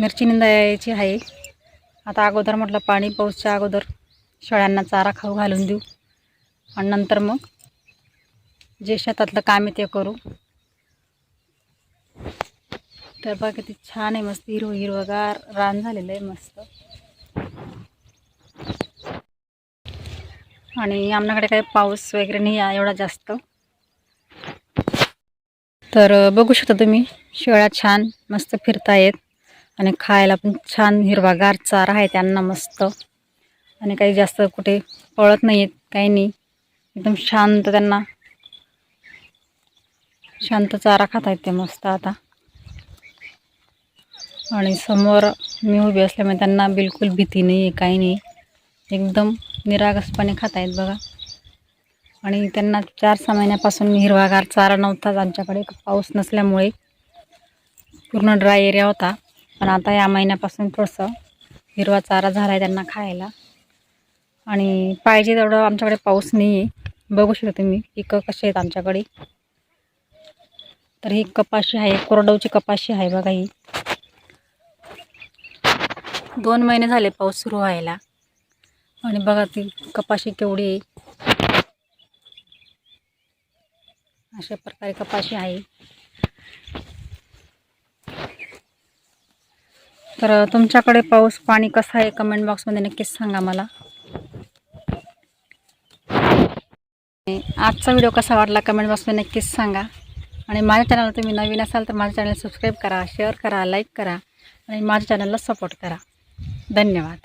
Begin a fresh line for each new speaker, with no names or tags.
मिरची निंदायची आहे. आता अगोदर म्हटलं पाणी पाऊसच्या अगोदर शेळ्यांना चारा खाऊ घालून देऊ. आणि नंतर मग जे शेतातलं काम आहे ते करू. तर बघा किती छान आहे मस्त हिरवं हिरवगार रान झालेलं आहे मस्त. आणि आमच्याकडे काही पाऊस वगैरे नाही आहे एवढा जास्त. तर बघू शकता तुम्ही शेळ्या छान मस्त फिरतायत. आणि खायला पण छान हिरवागार चारा आहे त्यांना मस्त. आणि काही जास्त कुठे पळत नाही आहेत काही नाही. एकदम शांत त्यांना. शांत चारा खात आहेत ते मस्त आता. आणि समोर मी उभी असल्यामुळे त्यांना बिलकुल भीती नाही आहे काही नाही. एकदम निरागसपणे खात आहेत बघा. आणि त्यांना चार सहा महिन्यापासून हिरवागार चारा नव्हताच आमच्याकडे. पाऊस नसल्यामुळे पूर्ण ड्राय एरिया होता. पण आता या महिन्यापासून थोडंसं हिरवा चारा झाला आहे त्यांना खायला. आणि पाहिजे तेवढं आमच्याकडे पाऊस नाही आहे बघू शकता तुम्ही पिकं कशी आहेत आमच्याकडे. तर ही कपाशी आहे कोरडवची कपाशी आहे बघा ही. दोन महिने झाले पाऊस सुरू व्हायला. आणि बघा ती कपाशी केवढी आहे. अशा प्रकारे कपाशी आहे. तर तुमच्याकडे पाऊस पाणी कसं आहे? कमेंट बॉक्समध्ये नक्कीच सांगा मला. आजचा व्हिडिओ कसा वाटला कमेंट बॉक्समध्ये नक्कीच सांगा. आणि माझ्या चॅनलला तुम्ही नवीन असाल तर माझ्या चॅनल सबस्क्राईब करा शेअर करा लाईक करा आणि माझ्या चॅनलला सपोर्ट करा. धन्यवाद.